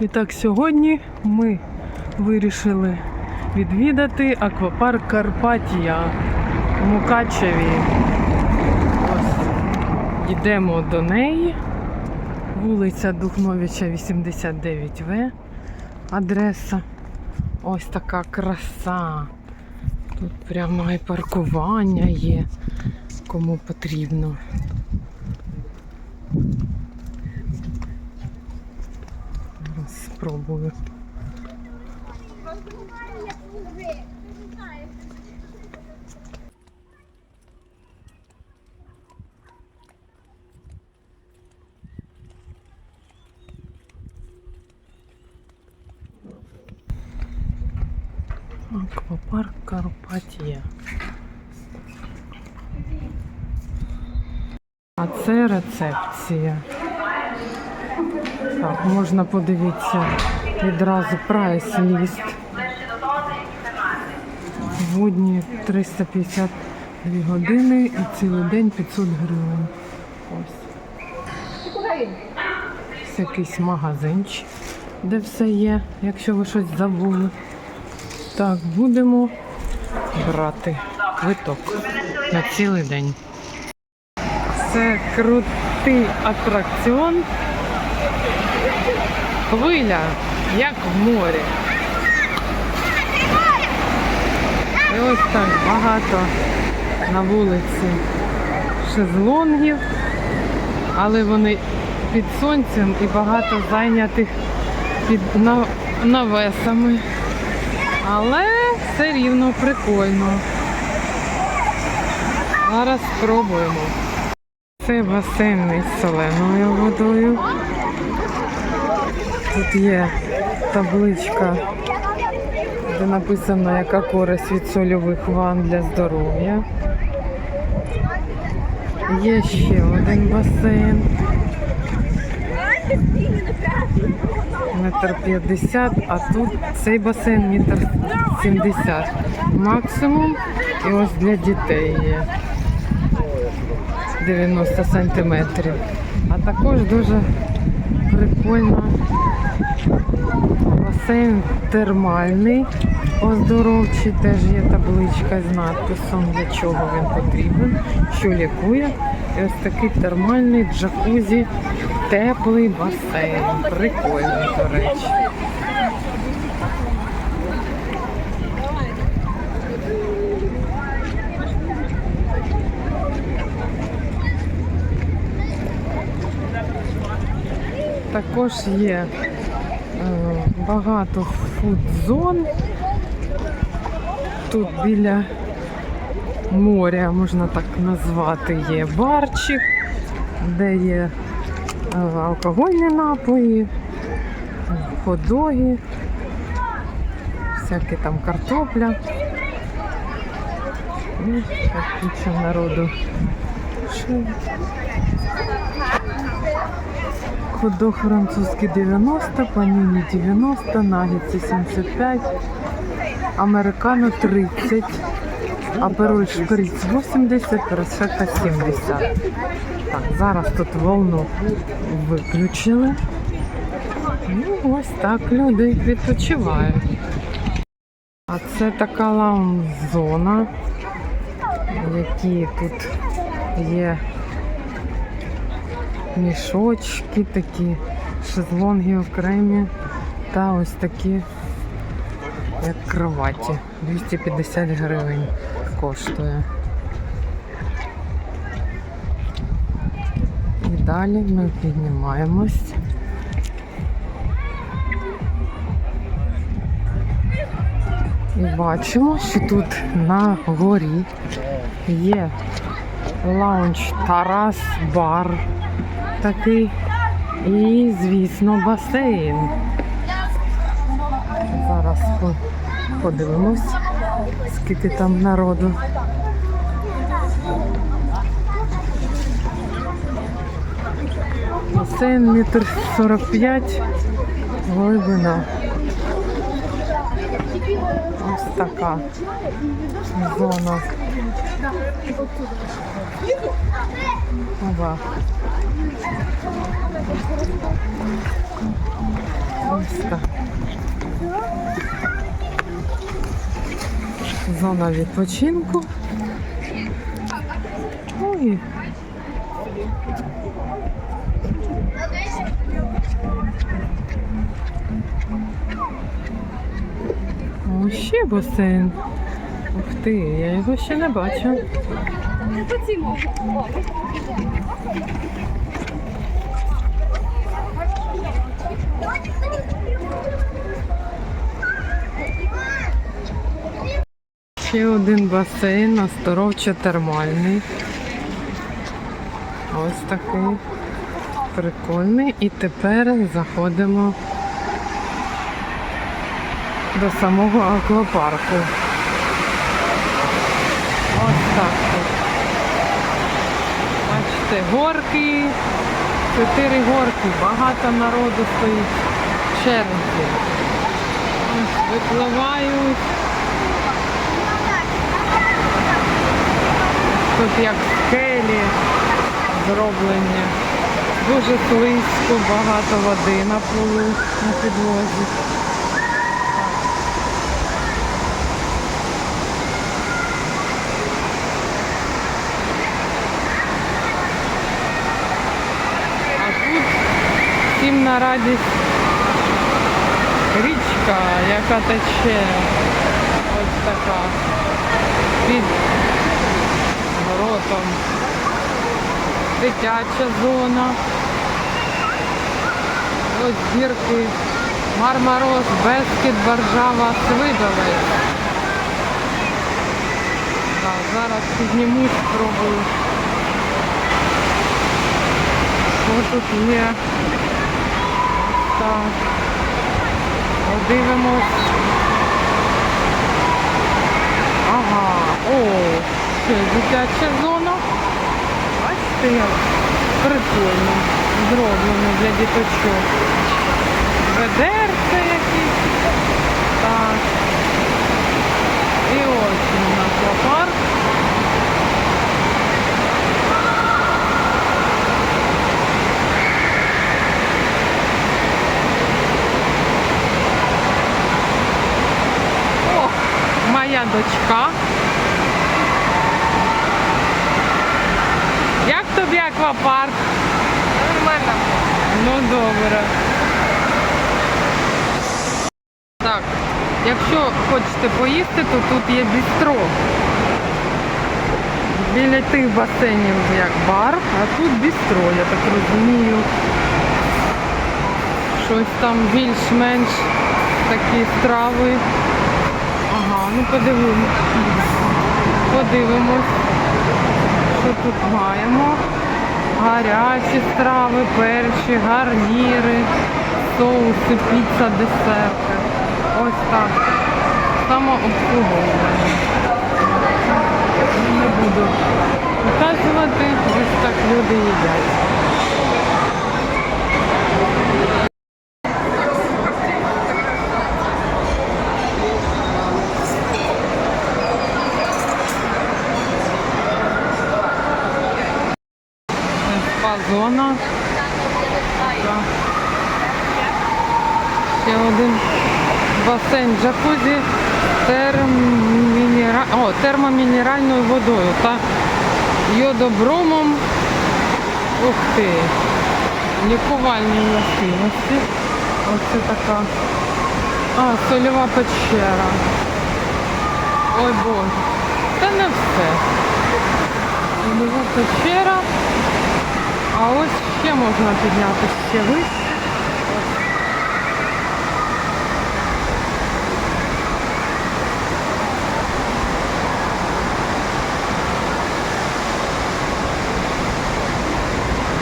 І так, сьогодні ми вирішили відвідати аквапарк Карпатія у Мукачеві. Ось йдемо до неї. Вулиця Духновича, 89В. Адреса. Ось така краса. Тут прямо і паркування є, кому потрібно. Зараз спробую. Аквапарк Карпатія. А це рецепція. Так, можна подивитися відразу прайс-ліст. Сьогодні 352 години і цілий день 500 гривень. Ось. Ось якийсь магазинчик, де все є, якщо ви щось забули. Так, будемо брати квиток на цілий день. Це крутий атракціон. Хвиля, як в морі. І ось так багато на вулиці шезлонгів, але вони під сонцем і багато зайнятих під навесами. Але все рівно прикольно. Зараз спробуємо. Це басейн із соленою водою. Тут є табличка, де написано, яка користь від сольових ванн для здоров'я. Є ще один басейн. Метр п'ятдесят, а тут цей басейн метр сімдесят. Максимум. І ось для дітей є 90 сантиметрів. А також дуже прикольно. Басейн термальний, оздоровчий, теж є табличка з надписом, для чого він потрібен, що лікує. І ось такий термальний джакузі, теплий басейн. Прикольний, до речі. Також є е, багато фудзон. Тут біля моря, можна так назвати, є барчик, де є е, алкогольні напої, ходоги, всякі там картопля. І так куча народу. Французький 90, паніні 90, нагетси 75, американо 30, апероль шприц 80, прошека 70. Так, зараз тут волну виключили. Ну, ось так люди відпочивають. А це така лаунж-зона, які тут є мішочки такі, шезлонги окремі та ось такі, як кроваті. 250 гривень коштує. І далі ми піднімаємось. І бачимо, що тут на горі є лаунж Тарас бар такий. І, звісно, басейн. Зараз подивимось, скільки там народу. Басейн метр 45, глибина. Ось така зона. Ова. Ось так. Зона відпочинку. Ой. Ще басейн. Ух ти, я його ще не бачу. Ще один басейн оздоровчо-термальний. Ось такий прикольний. І тепер заходимо до самого аквапарку. Ось так. Бачите, горки, чотири горки, багато народу стоїть. Ось випливають. Тут як скелі зроблені. Дуже слизько, багато води на полу, на підлозі. А тут всім на радість річка, яка тече. Ось така. Під горотом. Дитяча зона. Ось зірки. Мармароз, Бескід, Варжава, Свидовець. Так, зараз піднімусь, спробую. Що тут є? Так. Подивимось. Ага, о, це дитяча зона. Бачите, як прикольно зроблено для діточок. Ведерце якісь. Так. І ось він аквапарк. О, моя дочка. Як тобі аквапарк? Нормально. Ну добре. Так, якщо хочете поїсти, то тут є бістро. Біля тих басейнів як бар, а тут бістро, я так розумію. Щось там більш-менш такі страви. Ага, ну подивимось. Подивимось, що тут маємо. Гарячі страви, перші, гарніри, соуси, піца, десерти. Ось так. Самообслуговування. Не буду показувати, ось так люди їдять. Так. Ще один басейн джакузі термомінеральною водою та йодобромом. Ух ти! Лікувальні властивості. Оце така. А, сольова печера. Ой боже. Це не все. Сольова печера. А ось ще можна підняти ще вище.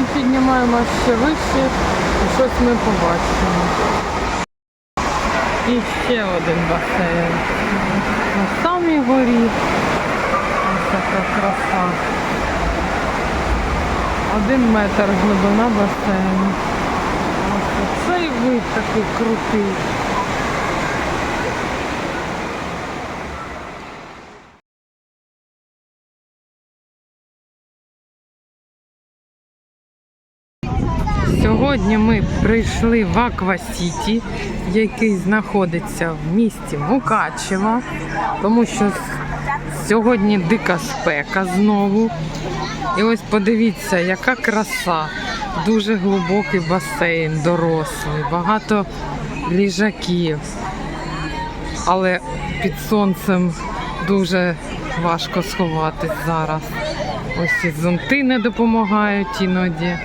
І піднімаємо ще вище, і щось ми побачимо. І ще один басейн. На самій горі. Ось така краса. Один метр глибина басейну. Ось цей вид такий крутий. Сьогодні ми прийшли в Аквасіті, який знаходиться в місті Мукачево, тому що сьогодні дика спека знову. І ось подивіться, яка краса. Дуже глибокий басейн, дорослий, багато ліжаків. Але під сонцем дуже важко сховатись зараз. Ось і зонти не допомагають іноді.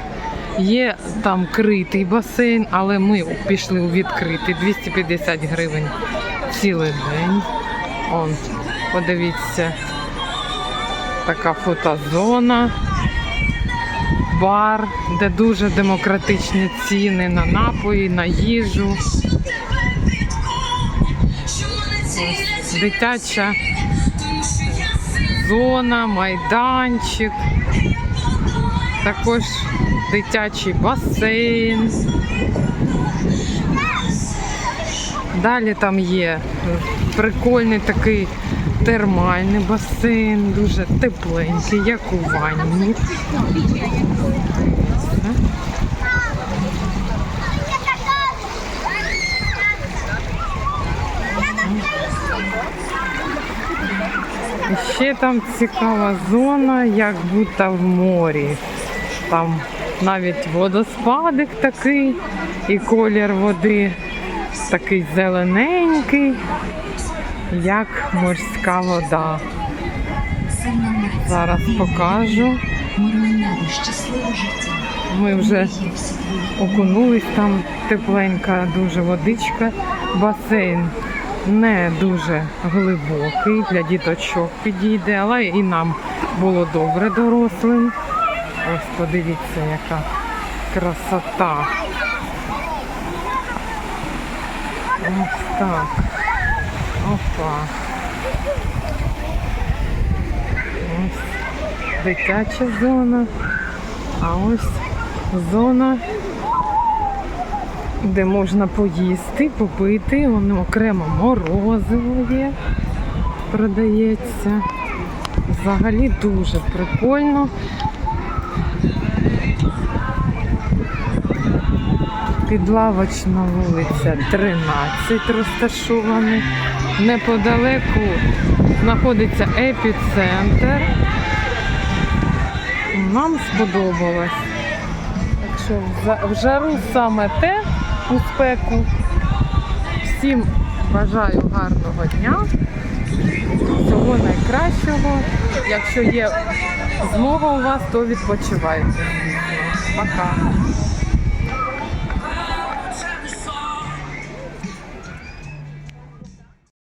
Є там критий басейн, але ми пішли у відкритий 250 гривень цілий день. Он, подивіться, така фотозона, бар, де дуже демократичні ціни на напої, на їжу. Ось дитяча зона, майданчик. Також дитячий басейн. Далі там є прикольний такий термальний басейн, дуже тепленький, як у ванні. І ще там цікава зона, як будто в морі. Там навіть водоспадик такий, і колір води такий зелененький, як морська вода. Зараз покажу. Ми вже окунулись, там тепленька дуже водичка. Басейн не дуже глибокий, для діточок підійде, але і нам було добре дорослим. Ось подивіться, яка красота. Ось так. Опа. Ось дитяча зона. А ось зона, де можна поїсти, попити. Воно окремо морозиво є, продається. Взагалі дуже прикольно. Підлавочна вулиця 13 розташований. Неподалеку знаходиться епіцентр. Нам сподобалось. Так що в жару саме те у спеку. Всім бажаю гарного дня, всього найкращого. Якщо є змога у вас, то відпочивайте. Пока.